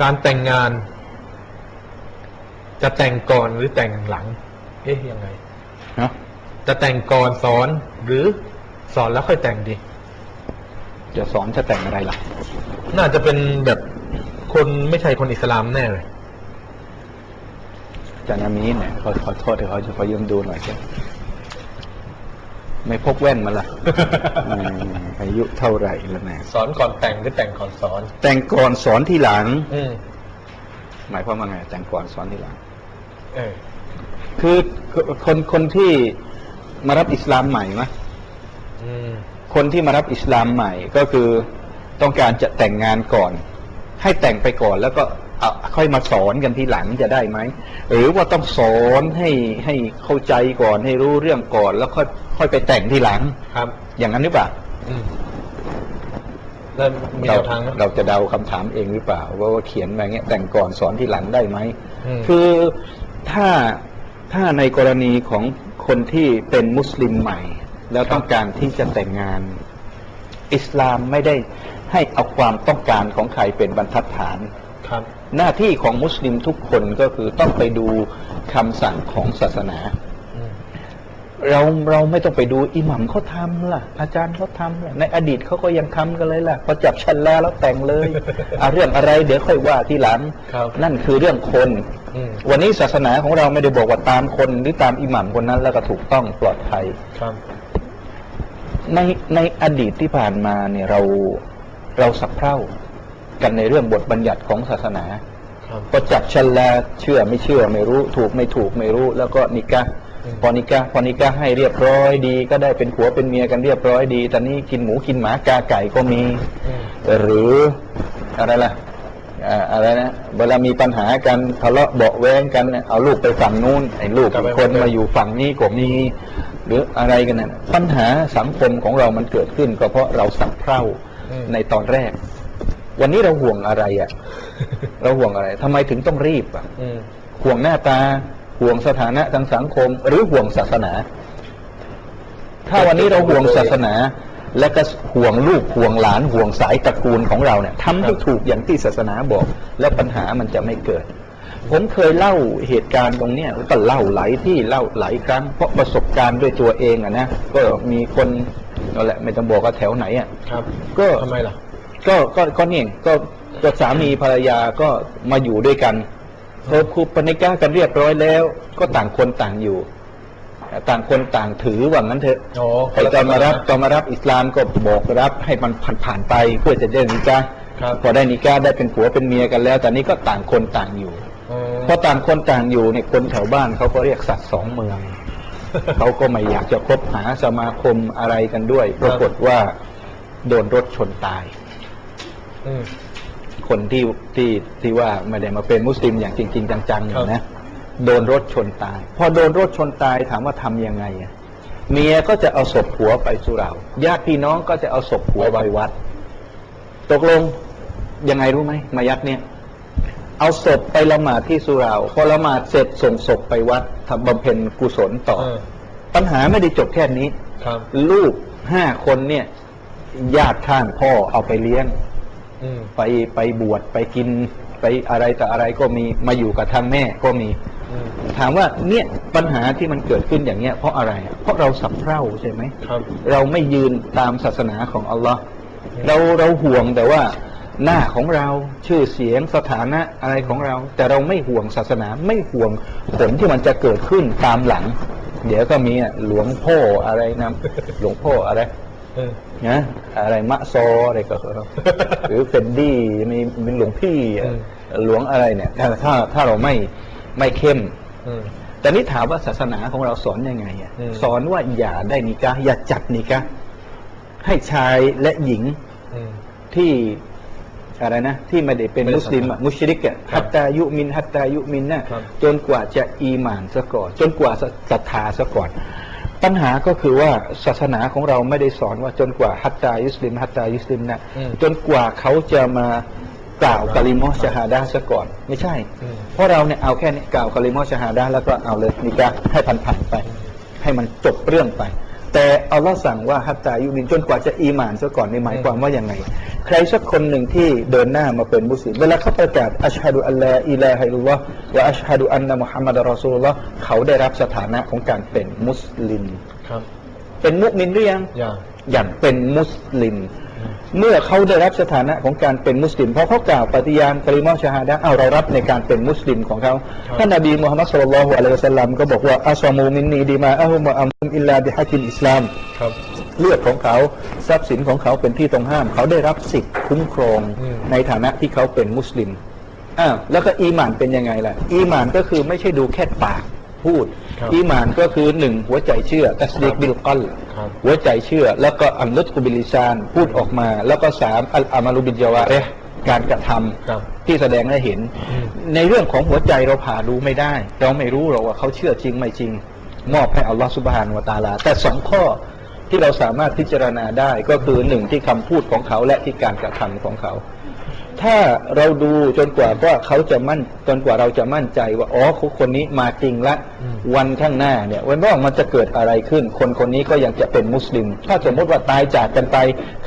การแต่งงาน จะแต่งก่อนหรือแต่งหลัง เอ๊ะยังไงเนาะจะแต่งก่อนสอนหรือสอนแล้วค่อยแต่งดี จะสอนจะแต่งอะไรล่ะ น่าจะเป็นแบบคนไม่ใช่คนอิสลามแน่เลยอาจารย์อามีนเนี่ยขอขอโทษที่เขาจะขอยืมดูหน่อยใช่ ไม่พกแว่นมาละอืมอายุเท่าไหร่แล้วนะสอนก่อนแต่งหรือแต่งก่อนสอน แต่งก่อนสอนทีหลังอืมหมายความว่าไง แต่งก่อนสอนทีหลังเออคือคนคนที่มารับอิสลามใหม่ไหมอืมคนที่มารับอิสลามใหม่ก็คือต้องการจะแต่งงานก่อน ให้แต่งไปก่อนแล้วก็เอา ค่อยมาสอนกันทีหลังจะได้ไหมหรือว่าต้องสอนให้ให้เข้าใจก่อนให้รู้เรื่องก่อน แล้วค่อยค่อยไปแต่งทีหลังครับ อย่างนั้นหรือเปล่าอืมแล้วมีแนเราวทางไหมเราจะเดาคำถามเองหรือเปล่าว่า ว่าเขียนมาเงี้ยแต่งก่อนสอนทีหลังได้ไหมอืมคือถ้าถ้าในกรณีของคนที่เป็นมุสลิมใหม่ แล้วต้องการที่จะแต่งงาน อิสลามไม่ได้ให้เอาความต้องการของใครเป็นบรรทัดฐานครับ หน้าที่ของมุสลิมทุกคนก็คือต้องไปดูคำสั่งของศาสนาอืมเราเราไม่ต้องไปดูอิหมัมเขาทำล่ะ อาจารย์เขาทำล่ะในอดีตเขาก็ยังทำกันเลยล่ะพอจับชันแล้วแล้วแต่งเลยอะเรื่องอะไรเดี๋ยวค่อยว่าทีหลังครับนั่นคือเรื่องคนอืมวันนี้ศาสนาของเราไม่ได้บอกว่าตามคนหรือตามอิหมัมคนนั้น แล้วก็ถูกต้องปลอดภัยครับในในอดีตที่ผ่านมาเนี่ยเราเราสับเพร่า กันในเรื่องบทบัญญัติของศาสนาครับพอจับชันแลเชื่อไม่เชื่อไม่รู้ ถูกไม่ถูกไม่รู้ แล้วก็นิกะห์อืมพอนิกะห์พอนิกะห์ให้เรียบร้อยดี ก็ได้เป็นผัวเป็นเมียกันเรียบร้อยดีตอนนี้กินหมูกินหมากาไก่ก็มีอืมหรืออะไรล่ะอ่าอะไรนะเวลามีปัญหากันทะเลาะเบาะแว้งกันเนี่ยเอาลูกไปฝั่งนู้นไอ้ลูกอีกคนมาอยู่ฝั่งนี้ก็มีหรืออะไรกันน่ะปัญหาสังคมของเรามันเกิดขึ้น ก็เพราะเราสับเพร่าอืมในตอนแรก วันนี้เราห่วงอะไรอะ เราห่วงอะไรทำไมถึงต้องรีบอะอืมห่วงหน้าตา ห่วงสถานะทางสังคม หรือห่วงศาสนา ถ้าวันนี้เราห่วงศาสนา และก็ห่วงลูกห่วงหลานห่วงสายตระกูลของเราเนี่ยทำให้ถูกอย่างที่ศาสนาบอก แล้วปัญหามันจะไม่เกิด ผมเคยเล่าเหตุการณ์ตรงเนี้ยแล้วก็เล่าหลายที่เล่าหลายครั้ง เพราะประสบการณ์ด้วยตัวเองอะนะก็มีคนนั่นแหละไม่ต้องบอกว่าแถวไหนอะครับ ก็ทำไมล่ะ ก็ก็ก็เนี่ยก็ก็สามีภรรยาก็มาอยู่ด้วยกันพอคูปนิก้ากันเรียบร้อยแล้ว ก็ต่างคนต่างอยู่ ต่างคนต่างถือว่างั้นเถอะโอ้ไอ้ตอนมารับตอนมารับอิสลามก็บอกรับให้มันผ่านผ่านๆไปเพื่อจะได้นิก้าครับพอได้นิก้าได้เป็นผัวเป็นเมียกันแล้ว แต่นี้ก็ต่างคนต่างอยู่อืมพอต่างคนต่างอยู่เนี่ยคนแถวบ้านเขาก็เรียกสัตว์สองเมืองเขาก็ไม่อยากจะคบหาสมาคมอะไรกันด้วย ปรากฏว่าโดนรถชนตายอืม คนที่ที่ที่ว่าไม่ได้มาเป็นมุสลิมอย่างจริง ๆ จังๆครับเนี่ยนะโดนรถชนตาย พอโดนรถชนตายถามว่าทำยังไงอะเมียก็จะเอาศพผัวไปสุเหราญาติพี่น้องก็จะเอาศพผัวไปวัด ตกลงยังไงรู้ไหมมายัดเนี่ย เอาศพไปละหมาดที่สุเหราพอละหมาดเสร็จส่งศพไปวัดทำบำเพ็ญกุศลต่อเออปัญหาไม่ได้จบแค่นี้ครับลูกห้าคนเนี่ยญาติข้างพ่อเอาไปเลี้ยงอืม ไปไปบวชไปกินไปอะไรแต่อะไรก็มีมาอยู่กับทางแม่ก็มีอืมถามว่าเนี่ยปัญหาที่มันเกิดขึ้นอย่างเนี้ยเพราะอะไร เพราะเราสับเพร่าใช่ไหมครับเราไม่ยืนตามศาสนาของอัลลอฮ์เราเราห่วงแต่ว่าหน้าของเราชื่อเสียงสถานะอะไรของเรา แต่เราไม่ห่วงศาสนาไม่ห่วงผลที่มันจะเกิดขึ้นตามหลัง เดี๋ยวก็มีอะหลวงพ่ออะไรนะหลวงพ่ออะไรเออ นะอะไรมะซออะไรก็หรือเฟนดี้มีมีหลวงพี่อะหลวงอะไรเนี่ย ถ้าถ้าถ้าเราไม่ไม่เข้มอืมแต่นี่ถามว่าศาสนาของเราสอนยังไงอะอืมสอนว่าอย่าได้นิกะห์อย่าจัดนิกะห์ให้ชายและหญิงอืมที่อะไรนะ ที่ไม่ได้เป็นไม่ได้มุสลิมอะมุชริกอะครับฮัตตายุมินฮัตตายุมินนะครับจนกว่าจะอีหมานซะก่อน จนกว่าศรัทธาซะก่อน ปัญหาก็คือว่าศาสนาของเราไม่ได้สอนว่าจนกว่าฮัตตายุสลิมฮัตตายุสลิมนะอืมจนกว่าเขาจะมากล่าวกะลิมอชฮาดาซะก่อน ไม่ใช่อืมเพราะเราเนี่ยเอาแค่นี้กล่าวกะลิมอชฮาดาแล้วก็เอาเลยนิกะห์ให้ผ่านๆไป ให้มันจบเรื่องไป แต่อัลลอฮ์สั่งว่าฮัตตายุมินจนกว่าจะอีหมานซะก่อนในหมายความว่ายังไง ใครสักคนหนึ่งที่เดินหน้ามาเป็นมุสลิมเวลาเขาประกาศอัชฮะดุอัลลอฮ์อิลาฮะอิลลอฮ์วะอัชฮะดุอันนะมุฮัมมัดรอซูลุลลอฮ์เขาได้รับสถานะของการเป็นมุสลิม ครับ เป็นมุมินหรือยังอย่างอย่างเป็นมุสลิม เมื่อเขาได้รับสถานะของการเป็นมุสลิมเพราะเขากล่าวปฏิญาณกลิมาชาฮาดะห์เอาเรารับในการเป็นมุสลิมของเขาท่านนบีมุฮัมมัดสุลลัลลอฮุอะลัยฮิวะสัลลัมก็บอกว่าอัสซามูมินนีดีมาอะฮุมวะอัมอิลลาบิฮักิลอิสลามครับเลือดของเขาทรัพย์สินของเขาเป็นที่ต้องห้าม เขาได้รับสิทธิ์คุ้มครองอืมในฐานะที่เขาเป็นมุสลิมอ้าวแล้วก็อีหมานเป็นยังไงล่ะ อีหมานก็คือไม่ใช่ดูแค่ปาก พูดครับอีหมานก็คือหนึ่งหัวใจเชื่อตัสดีกบิลกัลครับหัวใจเชื่อ แล้วก็อัลลุตกุบิลิซานพูดออกมา แล้วก็สามอัลอามาลุบินจาวาเรห์การกระทำครับที่แสดงให้เห็นอืมในเรื่องของหัวใจเราผ่าดูไม่ได้ เราไม่รู้หรอกว่าเขาเชื่อจริงไม่จริง มอบให้อัลลอฮฺสุบฮานวะตะอาลา แต่สองข้อที่เราสามารถพิจารณาได้ก็คือหนึ่งที่คำพูดของเขาและที่การกระทำของเขา ถ้าเราดูจนกว่าว่าเขาจะมั่นจนกว่าเราจะมั่นใจว่าอ๋อเขาคนนี้มาจริงละอืมวันข้างหน้าเนี่ยวันว่ามันจะเกิดอะไรขึ้น คนคนนี้ก็ยังจะเป็นมุสลิม ถ้าสมมติว่าตายจากกันไป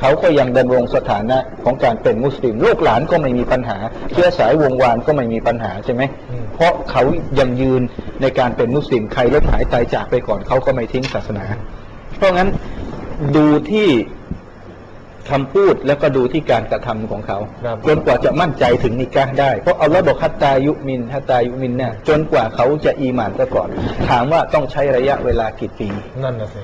เขาก็ยังดำรงสถานะของการเป็นมุสลิม ลูกหลานก็ไม่มีปัญหา เชื้อสายวงวานก็ไม่มีปัญหาใช่ไหมอืมเพราะเขายังยืนในการเป็นมุสลิมใครลดหายตายจากไปก่อนเขาก็ไม่ทิ้งศาสนา เพราะงั้นดูที่ คำพูดแล้วก็ดูที่การกระทำของเขาครับจนกว่าจะมั่นใจถึงนิกาได้ เพราะอัลลอฮ์บอกฮัตตายุมินฮัตตายุมินเนี่ยจนกว่าเขาจะอีหมานซะก่อน ถามว่าต้องใช้ระยะเวลากี่ปี นั่นนะสิ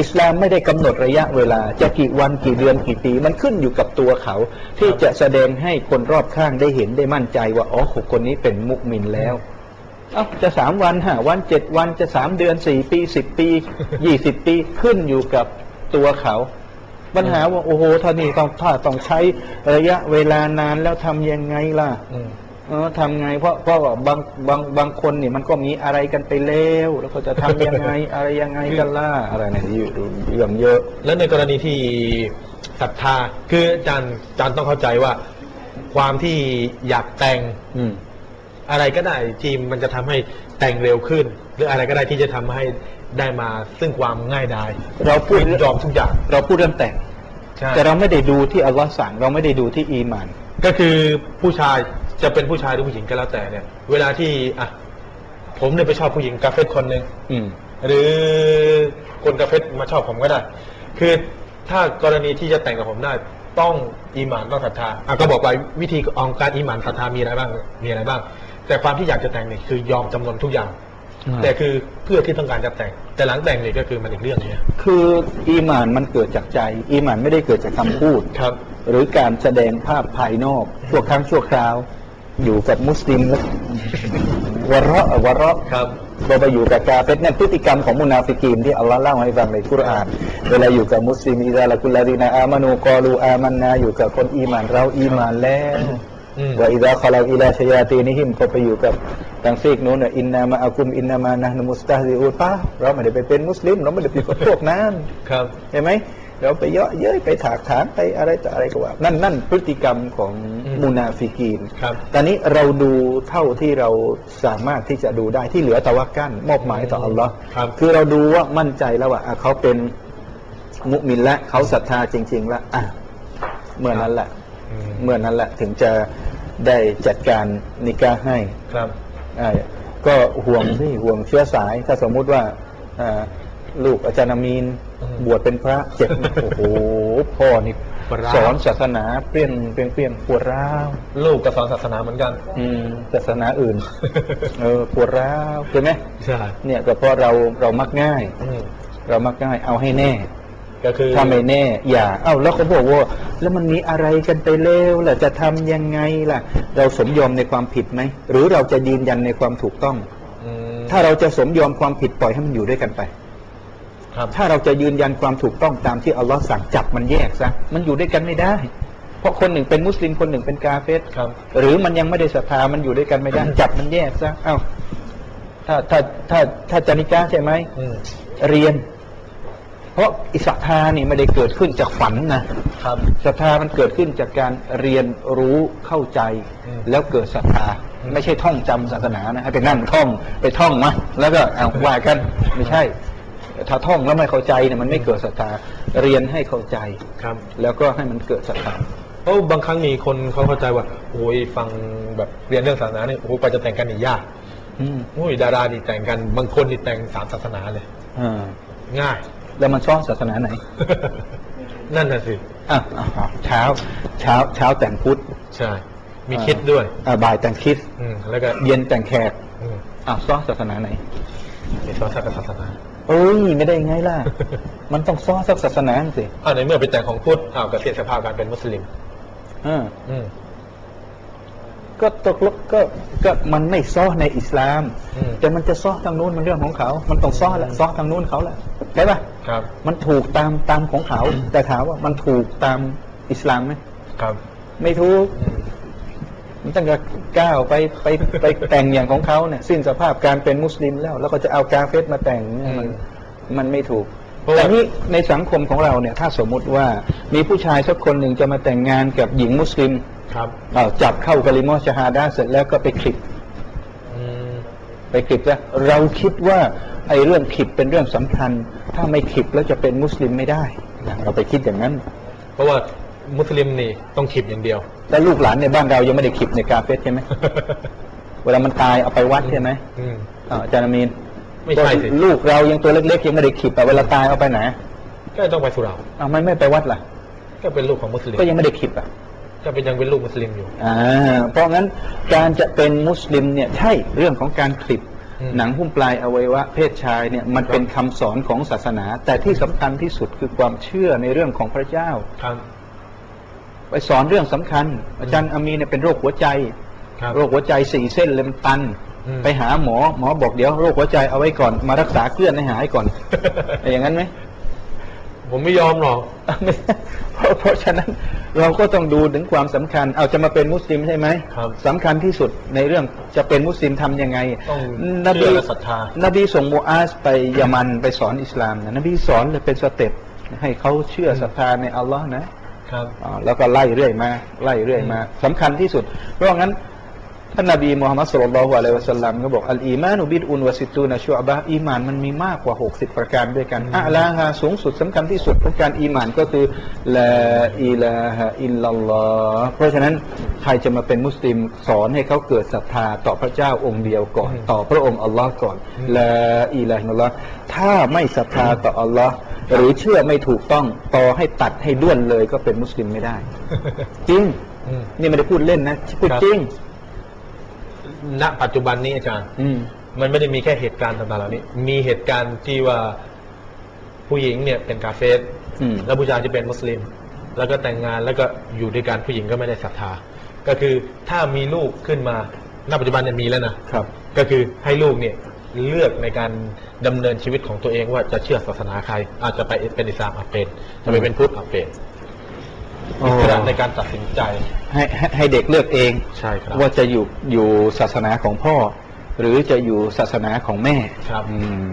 อิสลามไม่ได้กำหนดระยะเวลา จะกี่วันกี่เดือนกี่ปี มันขึ้นอยู่กับตัวเขา ที่จะแสดงให้คนรอบข้างได้เห็นได้มั่นใจว่าอ๋อคนนี้เป็นมุมินแล้วเอ้าจะสามวันห้าวันเจ็ดวันจะสามเดือนสี่ปีสิบปียี่สิบปีขึ้นอยู่กับตัวเขา ปัญหาว่าโอ้โหท่านี่ต้องถ้าต้องใช้ระยะเวลานานแล้วทำยังไงล่ะอืมเออทำไง เพราะเพราะว่าบางบางบางคนเนี่ยมันก็มีอะไรกันไปแล้ว แล้วก็จะทำยังไงอะไรยังไงกันล่ะอะไรเนี่ยอยู่เรื่องเยอะ แล้วในกรณีที่ศรัทธา คืออาจารย์อาจารย์ต้องเข้าใจว่า ความที่อยากแต่งอืมอะไรก็ได้ที่มันจะทำให้แต่งเร็วขึ้น หรืออะไรก็ได้ที่จะทำให้ ได้มาซึ่งความง่ายดายเราพูด ยินยอมทุกอย่างเราพูดเรื่องแต่ง ใช่แต่เราไม่ได้ดูที่อัลลอฮ์สั่งเราไม่ได้ดูที่อีหมาน ก็คือผู้ชายจะเป็นผู้ชายหรือผู้หญิงก็แล้วแต่เนี่ย เวลาที่อะผมเนี่ยไปชอบผู้หญิงกาเฟตคนหนึ่ง อืม หรือคนกาเฟตมาชอบผมก็ได้ คือถ้ากรณีที่จะแต่งกับผมได้ต้องอีหมานต้องศรัทธาอะก็บอกไปวิธีของการอีหมานศรัทธามีอะไรบ้างมีอะไรบ้าง แต่ความที่อยากจะแต่งเนี่ยคือยอมจำนนทุกอย่างอืม แต่คือเพื่อที่ต้องการจะแต่ง แต่หลังแต่งเนี่ยก็คือมันอีกเรื่องเนี่ยคืออีหมานมันเกิดจากใจ อีหมานไม่ได้เกิดจากคำพูดครับ หรือการแสดงภาพภายนอกชั่วครั้งชั่วคราว อยู่กับมุสลิมแล้ววะเราะวะเราะครับเราไปอยู่กับกาเฟตนั่นพฤติกรรมของมุนาฟิกีนที่อัลลอฮ์เล่าให้ฟังในกุรอาน เวลาอยู่กับมุสลิมอิดาละกุลลาดีนาอามานูกอลูอามันนาอยู่กับคนอีหมานเราอีหมานแล้วอืม ว่าอิดาคอลาอิลาชยาตีนิหิมก็ไปอยู่กับทางซีกนู้นน่ะอินนามาอากุมอินนามานะห์นุมุสตาฮิอูตาเราไม่ได้ไปเป็นมุสลิม เราไม่ได้ไปกับพวกนั้นครับเห็นไหมเราไปเยาะเย้ยไปถากถางไปอะไรต่ออะไรก็ว่า นั่นนั่นพฤติกรรมของอืมมุนาฟิกีนครับตอนนี้เราดูเท่าที่เราสามารถที่จะดูได้ที่เหลือตะวักกันมอบหมายต่ออัลลอฮ์ครับคือเราดูว่ามั่นใจแล้วว่าอะเขาเป็นมุมินและเขาศรัทธาจริง ๆ แล้วอะเมื่อนั้นแหละอืม เมื่อนั้นแหละถึงจะได้จัดการนิกาให้ครับอ่าก็ห่วงที่ห่วงเชื้อสาย ถ้าสมมุติว่าอ่าลูกอาจารย์อามีนอืมบวชเป็นพระเจ็บโอ้โหพ่อนี่ปวดร้าวสอนศาสนาเปรี้ยงเปรี้ยงเปรี้ยงปวดร้าวลูกก็สอนศาสนาเหมือนกัน อืมศาสนาอื่น เออปวดร้าวใช่ไหมใช่เนี่ยก็เพราะเราเรามักง่ายอืมเรามักง่ายเอาให้แน่ ก็คือ ถ้าไม่แน่ อย่า เอ้าแล้วเขาบอกว่า แล้วมันมีอะไรกันไปแล้วล่ะจะทำยังไงล่ะ เราสมยอมในความผิดไหม หรือเราจะยืนยันในความถูกต้อง อืมถ้าเราจะสมยอมความผิดปล่อยให้มันอยู่ด้วยกันไป ครับ ถ้าเราจะยืนยันความถูกต้องตามที่อัลลอฮ์สั่งจับมันแยกซะมันอยู่ด้วยกันไม่ได้ เพราะคนหนึ่งเป็นมุสลิมคนหนึ่งเป็นกาเฟสครับ หรือมันยังไม่ได้ศรัทธามันอยู่ด้วยกันไม่ได้ จับมันแยกซะเอ้าถ้าถ้าถ้าถ้าจะนิกาใช่ไหม อืม เรียนเพ ราะอิศรัทธานี่ไม่ได้เกิดขึ้นจากฝันนะครับศรัทธามันเกิดขึ้นจากการเรียนรู้เข้าใจอืมแล้วเกิดศรัทธาอืมไม่ใช่ท่องจำศาสนานะให้ไปนั่งท่องไปท่องมาแล้วก็เอาว่ากันไม่ใช่ ถ้าท่องแล้วไม่เข้าใจเนี่ยมันไม่เกิดศรัทธาเรียนให้เข้าใจครับ แล้วก็ให้มันเกิดศรัทธาเพราะบางครั้งมีคนเขาเข้าใจว่าโอ้ยฟังแบบเรียนเรื่องศาสนาเนี่ยโอ้โหไปจะแต่งกันนี่ยากอืมโอ้ยดารานี่แต่งกันบางคนนี่แต่งสามศาสนาเลยอ่าง่าย แล้วมันซ้อนศาสนาไหน นั่นน่ะสิอะอะอะเช้า เช้า เช้าแต่งพุทธใช่ มีคิดด้วย อ่าบ่ายแต่งคริดอืมแล้วก็เย็นแต่งแขกอืมอะซ้อนศาสนาไหนมีสอนสักศาสนาเอ้ยไม่ได้ไงล่ะ มันต้องซ้อนสักศาสนาสิอ้าวในเมื่อไปแต่งของพุทธอ้าวก็เสียสภาพการเป็นมุสลิม อ่า อืม ก็ตกลงก็ก็มันไม่ซ้อในอิสลามอืมแต่มันจะซ้อทางนู้นมันเรื่องของเขา มันต้องซ้อแหละซ้อทางนู้นเขาแหละใช่ปะครับ มันถูกตามตามของเขา แต่ถามว่ามันถูกตามอิสลามไหมครับ ไม่ถูกอืมมันตั้งแต่ก้าวไปไปไปแต่งอย่างของเขาเนี่ยสิ้นสภาพการเป็นมุสลิมแล้ว แล้วก็จะเอากาเฟสมาแต่งเนี่ยมันมันไม่ถูกเพราะว่าแต่นี้ในสังคมของเราเนี่ย ถ้าสมมุติว่ามีผู้ชายสักคนหนึ่งจะมาแต่งงานกับหญิงมุสลิม ครับเอาจับเข้ากะลิมอชฮาดาเสร็จแล้วก็ไปคลิปอืมไปคลิปแล้วเราคิดว่าไอ้เรื่องคลิปเป็นเรื่องสำคัญ ถ้าไม่คลิปแล้วจะเป็นมุสลิมไม่ได้นะเราไปคิดอย่างนั้น เพราะว่ามุสลิมนี่ต้องขีบอย่างเดียว แล้วลูกหลานในบ้านเรายังไม่ได้คลิปในกาเฟสใช่ไหมเวลามันตายเอาไปวัดใช่ไหมอืมอ่าอาจารย์อามีนไม่ใช่สิลูกเรายังตัวเล็กๆยังไม่ได้คลิปแต่เวลาตายเอาไปไหนก็ต้องไปสุเหราเอาไม่ไม่ไปวัดล่ะ ก็เป็นลูกของมุสลิมก็ยังไม่ได้คลิปอะ ก็เป็นยังเป็นลูกมุสลิมอยู่อ่าเพราะงั้นการจะเป็นมุสลิมเนี่ยใช่เรื่องของการคลิปอืมหนังหุ้มปลายอวัยวะเพศชายเนี่ยมันเป็นคำสอนของศาสนา แต่ที่สำคัญที่สุดคือความเชื่อในเรื่องของพระเจ้าครับไปสอนเรื่องสำคัญ อาจารย์อามีเนี่ยเป็นโรคหัวใจครับโรคหัวใจสี่เส้นเลยมันตันอืมไปหาหมอหมอบอกเดี๋ยวโรคหัวใจเอาไว้ก่อนมารักษาเคลื่อนให้หายก่อนอย่างนั้นไหม ผมไม่ยอมหรอกไม่เพราะเพราะฉะนั้นเราก็ต้องดูถึงความสำคัญ เอาจะมาเป็นมุสลิมใช่ไหมครับสำคัญที่สุดในเรื่องจะเป็นมุสลิมทำยังไงต้องนบีเชื่อและศรัทธา นบีส่งมูอาสไปยามันไปสอนอิสลามนะนบีสอนเลยเป็นสเต็ปให้เขาเชื่อศรัทธาในอัลลอฮ์นะ ครับ อ่าแล้วก็ไล่เรื่อยมาไล่เรื่อยมาสำคัญที่สุด เพราะงั้น ท่านนบีมูฮัมมัดสุลลัลลอฮุอะลัยฮิวะสัลลัมก็บอกอัลอีมานุบิดอุนวะสิตูนะชุอบะห์อีมานมันมีมากกว่า 60 ประการด้วยกันอะลาฮาสูงสุดสำคัญที่สุดของการอีมานก็คือลาอิลาฮะอิลลัลลอฮ์เพราะฉะนั้นใครจะมาเป็นมุสลิมสอนให้เขาเกิดศรัทธาต่อพระเจ้าองค์เดียวก่อนอืมต่อพระองค์อัลลอฮ์ก่อนอืมลาอิลาฮะอิลลัลลอฮ์ถ้าไม่ศรัทธาต่ออัลลอฮ์หรือเชื่อไม่ถูกต้องต่อให้ตัดให้ด้วนเลยก็เป็นมุสลิมไม่ได้ จริงอืมนี่ไม่ได้พูดเล่นนะพูดครับจริง ณปัจจุบันนี้อาจารย์ อืม มันไม่ได้มีแค่เหตุการณ์ต่างๆเหล่านี้ มีเหตุการณ์ที่ว่าผู้หญิงเนี่ยเป็นกาเฟสอืม แล้วผู้ชายที่เป็นมุสลิม แล้วก็แต่งงานแล้วก็อยู่ด้วยกันผู้หญิงก็ไม่ได้ศรัทธา ก็คือถ้ามีลูกขึ้นมาณปัจจุบันเนี่ยมีแล้วนะ ครับ ก็คือให้ลูกเนี่ยเลือกในการดำเนินชีวิตของตัวเองว่าจะเชื่อศาสนาใคร อาจจะไปเป็นอิสลามอาจเป็นจะไปเป็นพุทธอาจเป็น อ๋ออิสระในการตัดสินใจ ให้ให้ให้เด็กเลือกเอง ใช่ครับ ว่าจะอยู่อยู่ศาสนาของพ่อ หรือจะอยู่ศาสนาของแม่ครับอืม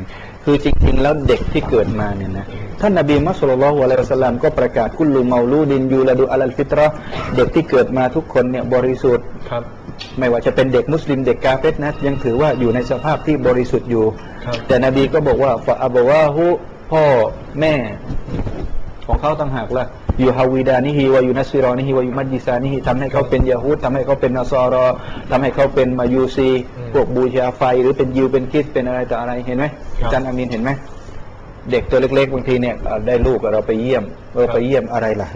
คือจริงๆ แล้วเด็กที่เกิดมาเนี่ยนะท่านนบีมุสลิมละฮ์อะลัยฮิวะสัลลัมก็ประกาศกุลลูเมาลูดินยูละดูอัลฟิตเราะห์เด็กที่เกิดมาทุกคนเนี่ยบริสุทธิ์ ครับ ไม่ว่าจะเป็นเด็กมุสลิมเด็กกาเฟตนะยังถือว่าอยู่ในสภาพที่บริสุทธิ์อยู่ ครับ แต่นบีก็บอกว่าฟาอับวาฮุพ่อแม่ ของเขาต่างหากละอ ยู่ฮาวิดานิฮิวาอยู่นัสซิรอนิฮิวาอยู่มัจยิซานิฮิทำให้เขาเป็นยาฮูดทำให้เขาเป็นนอซอรอทำให้เขาเป็นมายูซีอืมพวกบูชาไฟ หรือเป็นยิวเป็นคริสต์เป็นอะไรต่ออะไรเห็นไหมครับอาจารย์อามีนเห็นไหมเด็กตัวเล็กๆบางทีเนี่ยเอ่อได้ลูกเราไปเยี่ยมเราไปเยี่ยมอะไรล่ะ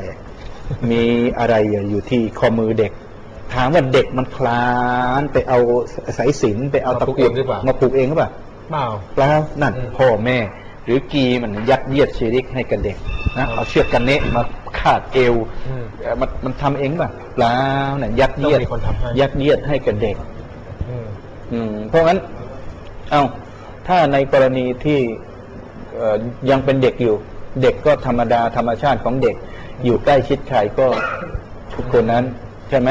มีอะไรอยู่ที่ข้อมือเด็ก ถามว่าเด็กมันคลานไปเอาสายสิญจนไปเอาตะกรุดมาผูกเองหรือเปล่ามาผูกเองหรือเปล่าเปล่าเปล่านั่นอืมพ่อแม่ หรือกีมันยัดเยียดชีริกให้กับเด็กนะเอาเชือกกันเนะมาคาดเอวอืมเอ่อมันมันทำเองป่ะเปล่าเนี่ยยัดเยียดต้องมีคนทำให้ ยัดเยียดให้กับเด็ก อืม อืมเพราะงั้น เอาถ้าในกรณีที่เอ่อยังเป็นเด็กอยู่ เด็กก็ธรรมดาธรรมชาติของเด็ก อยู่ใกล้ชิดใครก็ทุกคนนั้น ใช่ไหม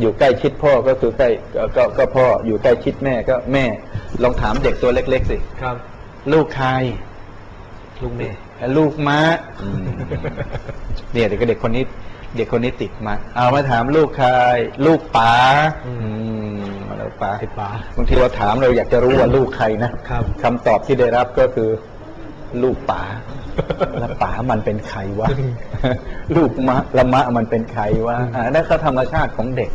อยู่ใกล้ชิดพ่อก็คือใกล้ก็ก็ก็พ่ออยู่ใกล้ชิดแม่ก็แม่ ลองถามเด็กตัวเล็ก ๆ สิ ครับ ลูกใคร ลูกเมย์ลูกม้าเนี่ยเด็กเด็กคนนี้ เด็กคนนี้ติดมา เอามาถามลูกใครลูกป๋าอืมอืมลูกป๋าติดป๋าบางทีเราถามเราอยากจะรู้ว่าลูกใครนะครับคำตอบที่ได้รับก็คือ ลูกป๋าแล้วป๋ามันเป็นใครวะลูกมะละมะมันเป็นใครวะอ่านั่นก็ธรรมชาติของเด็ก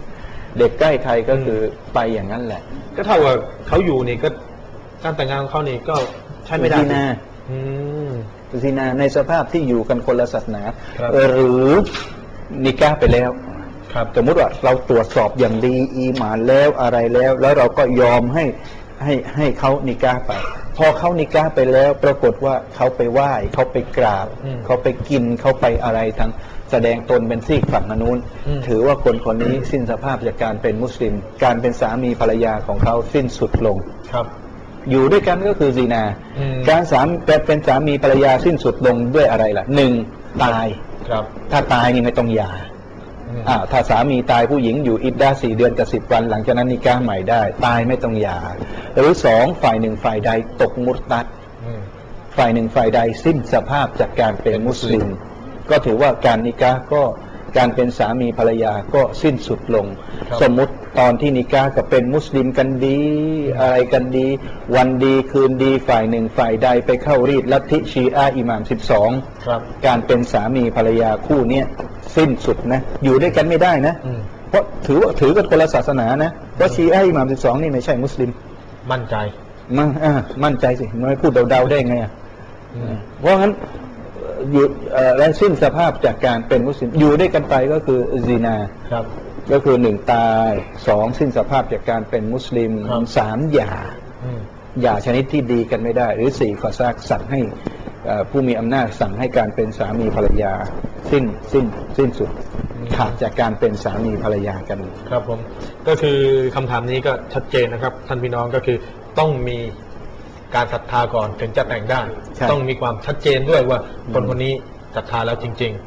เด็กใกล้ใครก็คือไปอย่างนั้นแหละ ก็เท่ากับเขาอยู่นี่ก็การแต่งงานของเขานี่ก็ใช่ไม่ได้ซินาอืม ซินาในสภาพที่อยู่กันคนละศาสนาครับหรือนิก้าไปแล้วครับสมมุติว่าเราตรวจสอบอย่างดีอีหมานแล้วอะไรแล้ว แล้วเราก็ยอมให้ให้ให้เขานิก้าไป พอเขานิก้าไปแล้ว ปรากฏว่าเขาไปไหว้เขาไปกราบอืมเขาไปกินเขาไปอะไรทั้งแสดงตนเป็นซีกฝั่งอนุนอืมถือว่าคนคนนี้สิ้นสภาพจากการเป็นมุสลิม การเป็นสามีภรรยาของเขาสิ้นสุดลงครับ อยู่ด้วยกันก็คือซีนาอืมการสามเป็นสามีภรรยาสิ้นสุดลงด้วยอะไรล่ะหนึ่งตายครับ ถ้าตายนี่ไม่ต้องหย่าอืมอ่าถ้าสามีตายผู้หญิงอยู่อิดดาสี่เดือนกับสิบวัน หลังจากนั้นนิก้าใหม่ได้ ตายไม่ต้องหย่าหรือสองฝ่ายหนึ่งฝ่ายใดตกมุตตัดอืมฝ่ายหนึ่งฝ่ายใดสิ้นสภาพจากการเป็นมุสลิม ก็ถือว่าการนิกาก็ การเป็นสามีภรรยาก็สิ้นสุดลงครับสมมุติตอนที่นิกาก็เป็นมุสลิมกันดี อะไรกันดี วันดีคืนดีฝ่ายหนึ่งฝ่ายใดไปเข้ารีดลัทธิชีอะห์อิหม่ามสิบสองครับการเป็นสามีภรรยาคู่เนี้ยสิ้นสุดนะ อยู่ด้วยกันไม่ได้นะอืมเพราะถือว่าถือกันคนละศาสนานะเพราะชีอะห์อิหม่ามสิบสองนี่ไม่ใช่มุสลิม มั่นใจมั่นอ่ามั่นใจสิไม่พูดเดาๆได้ไงอะอืมเพราะงั้นเอ่ออยู่เอ่อและสิ้นสภาพจากการเป็นมุสลิมอยู่ด้วยกันไปก็คือซีนาครับก็คือหนึ่งตายสองสิ้นสภาพจากการเป็นมุสลิมครับสามหย่าอืมหย่าชนิดที่ดีกันไม่ได้ หรือสี่ฟาซากสั่งให้เอ่อผู้มีอำนาจสั่งให้การเป็นสามีภรรยา สิ้นสิ้นสิ้นสุดอืมขาดจากการเป็นสามีภรรยากัน ครับผมก็คือคำถามนี้ก็ชัดเจนนะครับ ท่านพี่น้องก็คือต้องมี การศรัทธาก่อนถึงจะแต่งได้ ใช่ ต้องมีความชัดเจนด้วยว่าคนคนนี้ศรัทธาแล้วจริง ๆ